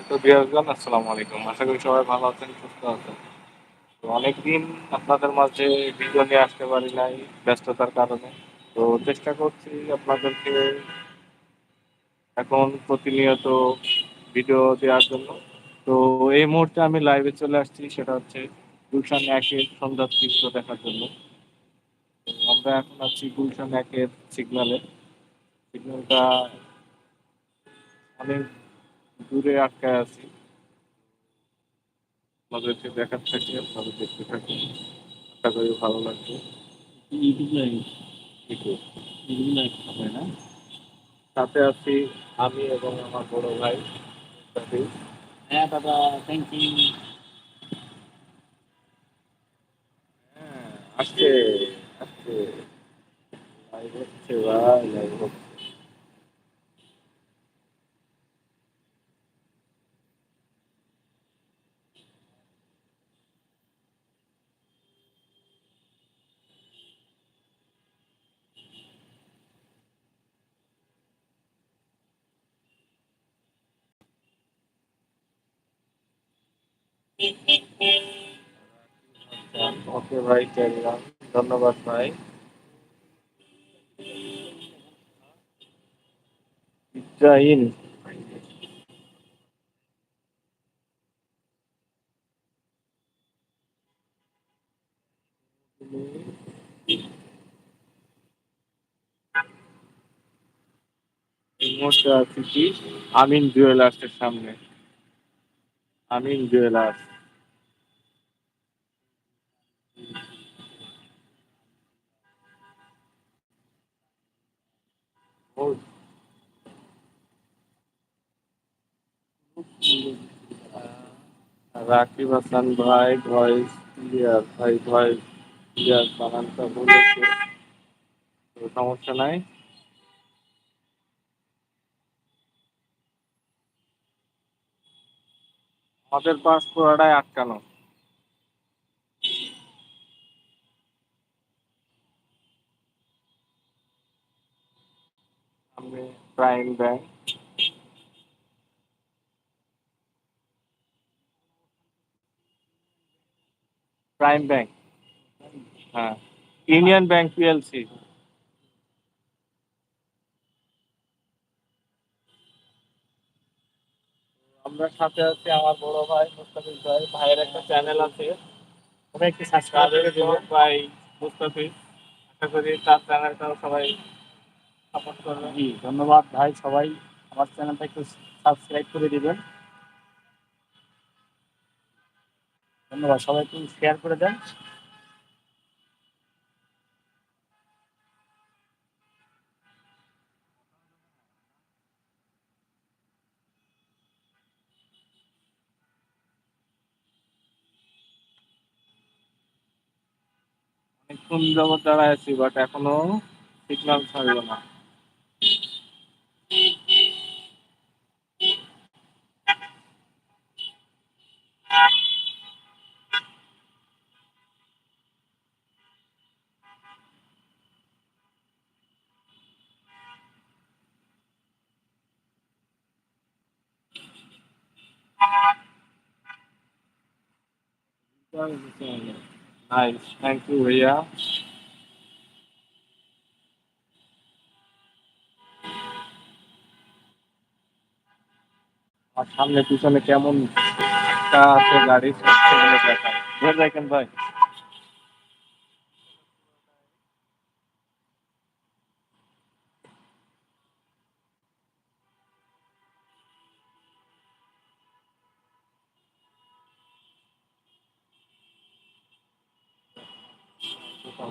আসসালামু আলাইকুম। আশা করি সবাই ভালো আছেন, সুস্থ আছেন। তো অনেকদিন আপনাদের মাঝে ভিডিও নিয়ে আসতে পারি নাই ব্যস্ততার কারণে। তো চেষ্টা করছি আপনাদেরকে এখন প্রতিনিয়ত ভিডিও দেওয়ার জন্য। তো এই মুহূর্তে আমি লাইভে চলে আসছি, সেটা হচ্ছে গুলশান একের সন্ধ্যার চিত্র দেখার জন্য। আমরা এখন আছি গুলশান একের সিগনালে সিগন্যালটা অনেক দূরে আটকায় আছি। আপনাদেরকে দেখার থাকি আপনাদের দেখতে থাকি। আশা করি ভালো লাগবে। YouTube live YouTube YouTube live হবে না। সাথে আছি আমি এবং আমার বড় ভাই। হ্যাঁ দাদা থ্যাংক ইউ হ্যাঁ আসছে আসছে। লাইভ হচ্ছে ভাই লাইভ হচ্ছে। ওকে ভাই চললাম ধন্যবাদ ভাই। ইব্রাহিম। কি? আমিন জুয়েলার্সের সামনে। আমিন জুয়েলার্স রাকিব হাসান ভাই, ভয়েস ক্লিয়ার। ভাই, ভয়েস ক্লিয়ার বানানটা বলেছে। তো সমস্যা নাই? আমাদের পাস পুরাটাই আটকানো। Prime Bank. Prime Bank. হ্যাঁ। Union Bank PLC. আমরা সাথে আছি আমার বড় ভাই মুস্তাফিজ ভাই। ভাইয়ের একটা চ্যানেল আছে। সবাই একটু সাবস্ক্রাইব করে দিবেন। ভাই মুস্তাফিজ। আশা করি তার চ্যানেলটাও সবাই সাপোর্ট করবে। জি ধন্যবাদ ভাই সবাই আমার চ্যানেলটা একটু সাবস্ক্রাইব করে দিবেন। ধন্যবাদ সবাই একটু শেয়ার করে দেন। অনেকক্ষণ যাবত দাঁড়ায় আছি বাট এখনও সিগন্যাল ছাড়লো না। নাইস থ্যাংক ইউ ভাইয়া আর সামনে, পিছনে কেমন একটা আছে গাড়ি সেগুলো ধরে দেখেন ভাই।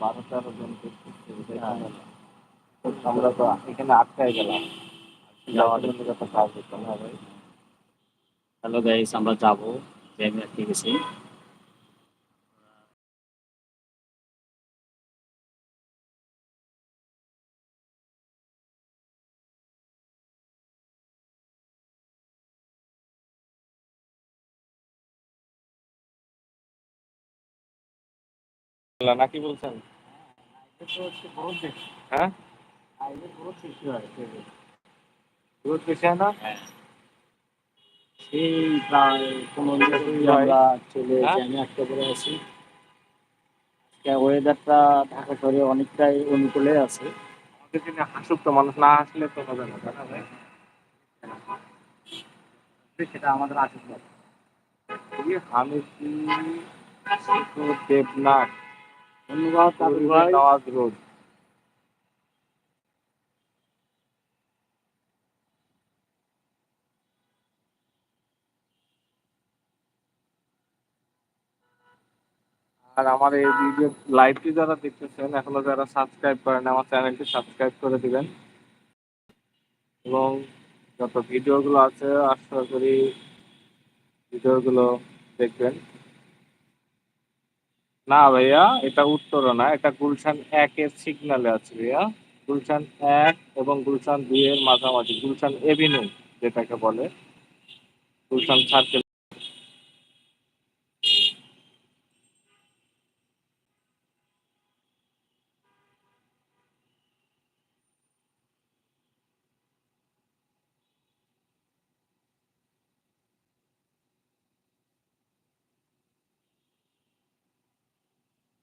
বারো তেরো জন আমরা তো এখানে আটকায় গেলাম যাওয়ার জন্য যত কাজ হতো না ভাই হ্যালো গাইস আমরা যাব জ্যামে আটকে নাকি বলছেন? হ্যাঁ? বেশি হয় না। আমরা চলে হ্যাঁ? আছি। ওয়েদারটা ঢাকা শহরে অনেকটাই অনুকূলে আছে। আমাদের হাসুক তো মানুষ না হাসলে তো হবে না? সেটা আমাদের আশীর্বাদ। হামিদি দেবনাথ। ধন্যবাদ নওয়াজ রোড আর আমার এই ভিডিও লাইভটি যারা দেখতেছেন এখনও যারা সাবস্ক্রাইব করেন আমার চ্যানেলটি সাবস্ক্রাইব করে দিবেন। এবং যত ভিডিওগুলো আছে আশা করি ভিডিওগুলো দেখবেন। না ভাইয়া, এটা উত্তরা না, এটা গুলশান এক একের সিগনালে আছে ভাইয়া। গুলশান এক এবং গুলশান দুই এর মাঝামাঝি, গুলশান এভিনিউ যেটাকে বলে, গুলশান সার্কেল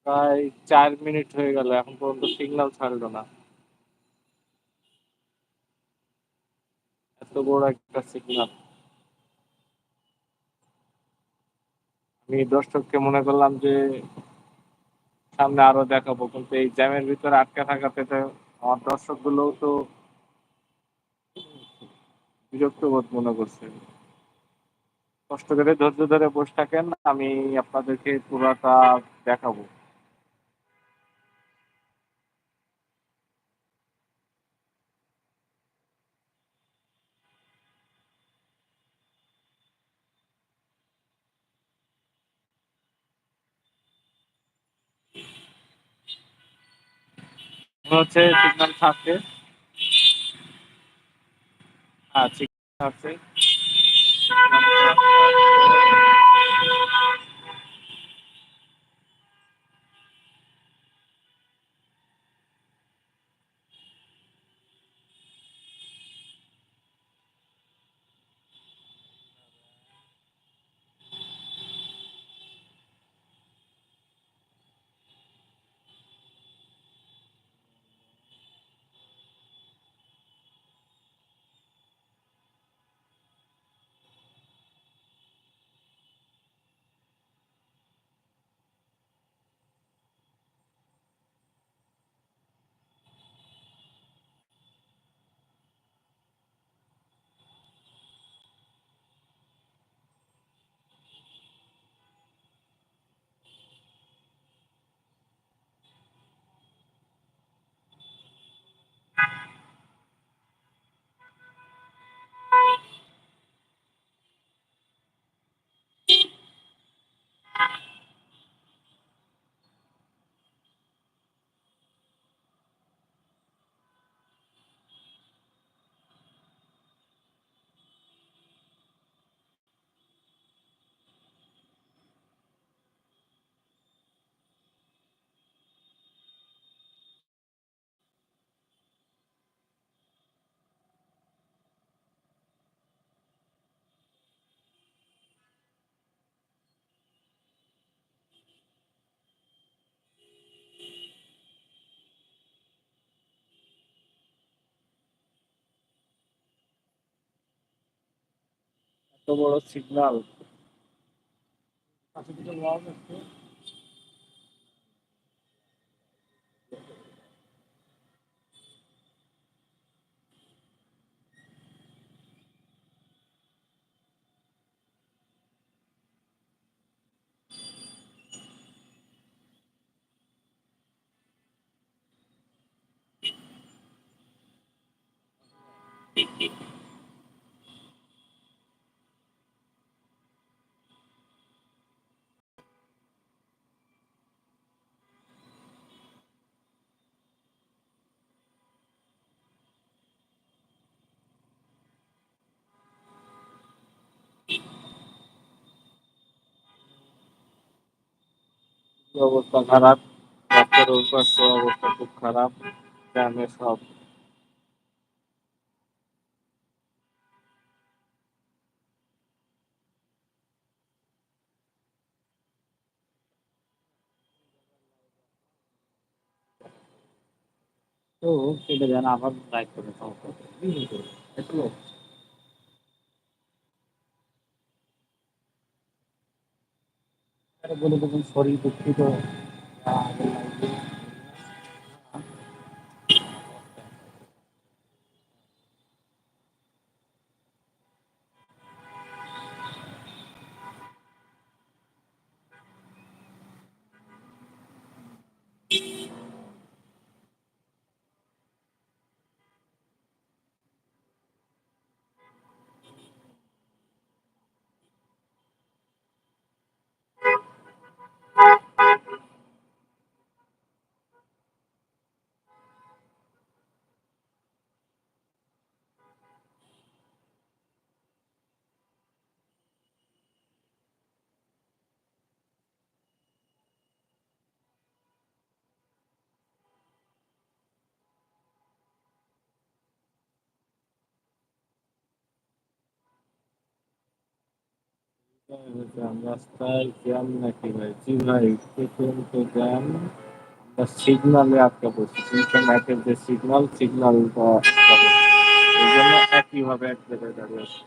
প্রায় চার মিনিট হয়ে গেল, এখন পর্যন্ত সিগন্যাল ছাড়লো না। এত বড় একটা সিগন্যাল আমি দর্শককে মনে করলাম যে সামনে আরও দেখাবো, কিন্তু এই জ্যামের ভিতরে আটকে থাকাতে তো আমার দর্শক গুলোও তো বিরক্ত বোধ মনে করছে। কষ্ট করে ধৈর্য ধরে বসে থাকেন, আমি আপনাদেরকে পুরাটা দেখাবো। হচ্ছে সিগন্যাল থাকছে। হ্যাঁ সিগন্যাল থাকছে এত বড় সিগন্যাল পাশে দুটো কি অবস্থা খারাপ ডাক্তারের উপাস্য অবস্থা খুব খারাপ গ্রামে সব তো সেটা যেন আবার লাইক করে সমস্যা করে বলে দেবেন সরি দুঃখিত। রাস্তায় জ্যাম নাকি ভাই? জি ভাই তো জ্যাম আমরা সিগনালে আটকা পড়ছি। ম্যাপের যে সিগনাল সিগন্যালটা আটকা পড়ছে এই জন্য একইভাবে এক জায়গায় দাঁড়িয়ে আছি।